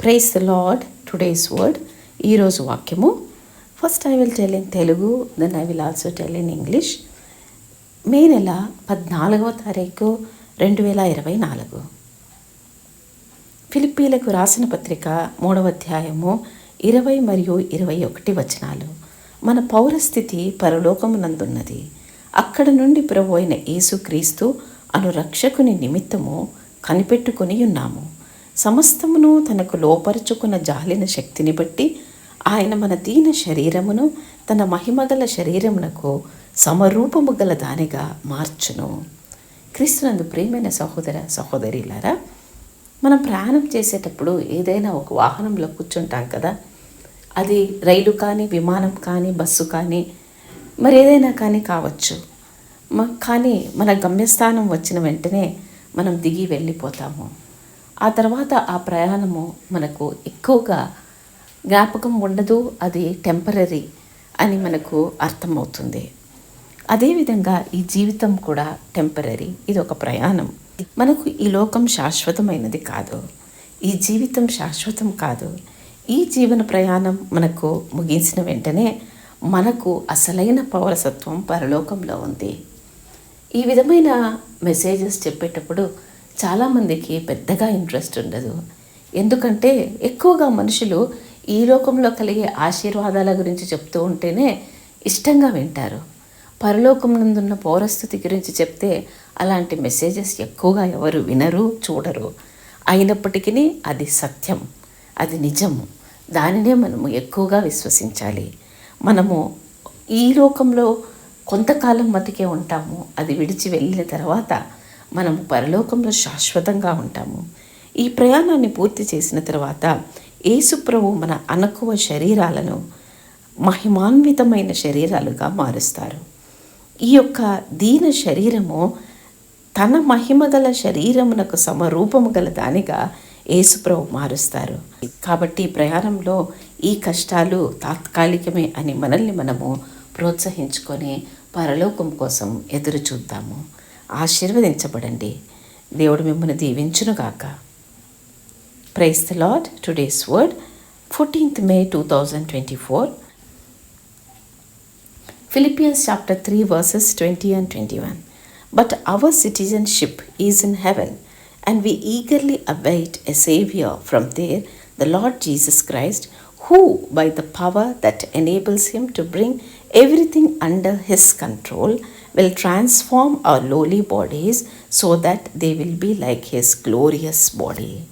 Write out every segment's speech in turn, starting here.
Praise the lord today's word ఈరోజు వాక్యము. First I will tell in Telugu then I will also tell in English మే నెల పద్నాలుగవ తారీఖు రెండు వేల ఇరవై నాలుగు. ఫిలిప్పీలకు రాసిన పత్రిక మూడవ అధ్యాయము ఇరవై మరియు ఇరవై ఒకటి వచనాలు. మన పౌరస్థితి పరలోకమునందున్నది. అక్కడ నుండి ప్రభు అయిన యేసుక్రీస్తు అను రక్షకుని నిమిత్తము కనిపెట్టుకుని ఉన్నాము. సమస్తమును తనకు లోపరుచుకున్న జాలిన శక్తిని బట్టి ఆయన మన దీన శరీరమును తన మహిమగల శరీరమునకు సమరూపము గల దానిగా మార్చును. క్రీస్తునందు ప్రియమైన సహోదర సహోదరిలారా మనం ప్రయాణం చేసేటప్పుడు ఏదైనా ఒక వాహనంలో కూర్చుంటాం కదా అది రైలు కానీ విమానం కానీ బస్సు కానీ మరి ఏదైనా కానీ కావచ్చు. కానీ మన గమ్యస్థానం వచ్చిన వెంటనే మనం దిగి వెళ్ళిపోతాము. ఆ తర్వాత ఆ ప్రయాణము మనకు ఎక్కువగా జ్ఞాపకం ఉండదు అది టెంపరీ అని మనకు అర్థమవుతుంది. అదేవిధంగా ఈ జీవితం కూడా టెంపరీ ఇది ఒక ప్రయాణం. మనకు ఈ లోకం శాశ్వతమైనది కాదు. ఈ జీవితం శాశ్వతం కాదు. ఈ జీవన ప్రయాణం మనకు ముగించిన వెంటనే మనకు అసలైన పౌరసత్వం పరలోకంలో ఉంది. ఈ విధమైన మెసేజెస్ చెప్పేటప్పుడు చాలామందికి పెద్దగా ఇంట్రెస్ట్ ఉండదు. ఎందుకంటే ఎక్కువగా మనుషులు ఈ లోకంలో కలిగే ఆశీర్వాదాల గురించి చెప్తూ ఉంటేనే ఇష్టంగా వింటారు. పరలోకం నందున్న పౌరస్థితి గురించి చెప్తే అలాంటి మెసేజెస్ ఎక్కువగా ఎవరు వినరు చూడరు. అయినప్పటికీ అది సత్యం. అది నిజము. దానినే మనము ఎక్కువగా విశ్వసించాలి. మనము ఈ లోకంలో కొంతకాలం మటుకే ఉంటాము. అది విడిచి వెళ్ళిన తర్వాత మనం పరలోకంలో శాశ్వతంగా ఉంటాము. ఈ ప్రయాణాన్ని పూర్తి చేసిన తర్వాత యేసుప్రభు మన అనకువ శరీరాలను మహిమాన్వితమైన శరీరాలుగా మారుస్తారు. ఈ యొక్క దీన శరీరము తన మహిమగల శరీరమునకు సమరూపము గల దానిగా యేసుప్రభు మారుస్తారు. కాబట్టి ప్రయాణంలో ఈ కష్టాలు తాత్కాలికమే అని మనల్ని మనము ప్రోత్సహించుకొని పరలోకం కోసం ఎదురు చూద్దాము. ఆశీర్వదించబడండి దేవుడు మిమ్మల్ని దీవించునుగాక praise the lord today's word fourteenth May two thousand twenty four Philippians chapter 3, verses 20 and 21. But our citizenship is in heaven, and we eagerly await a Savior from there, the Lord Jesus Christ, who, by the power that enables him to bring everything under his control, will transform our lowly bodies so that they will be like his glorious body.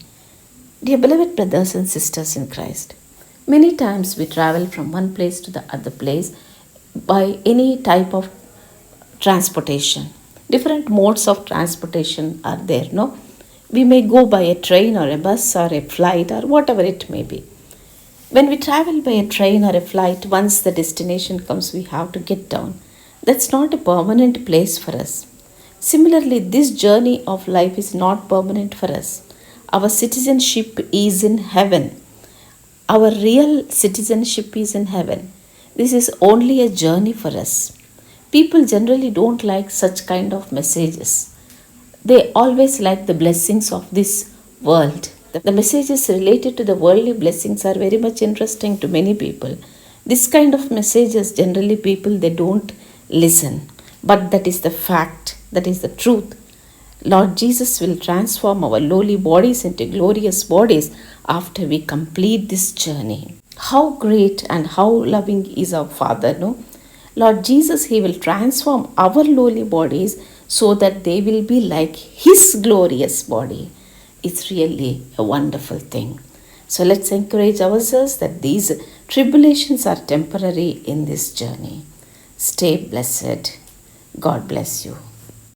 Dear beloved brothers and sisters in Christ, many times we travel from one place to the other place by any type of transportation. Different modes of transportation are there, no? We may go by a train or a bus or a flight or whatever it may be. When we travel by a train or a flight, once the destination comes, we have to get down. That's not a permanent place for us. Similarly, this journey of life is not permanent for us. Our citizenship is in heaven. Our real citizenship is in heaven. This is only a journey for us. People generally don't like such kind of messages. They always like the blessings of this world. The- messages related to the worldly blessings are very much interesting to many people. This kind of messages generally people they don't listen. But that is the fact, that is the truth. Lord Jesus will transform our lowly bodies into glorious bodies after we complete this journey. How great and how loving is our Father, no? Lord Jesus, He will transform our lowly bodies so that they will be like His glorious body. It's really a wonderful thing. So let's encourage ourselves that these tribulations are temporary in this journey. Stay blessed. God bless you.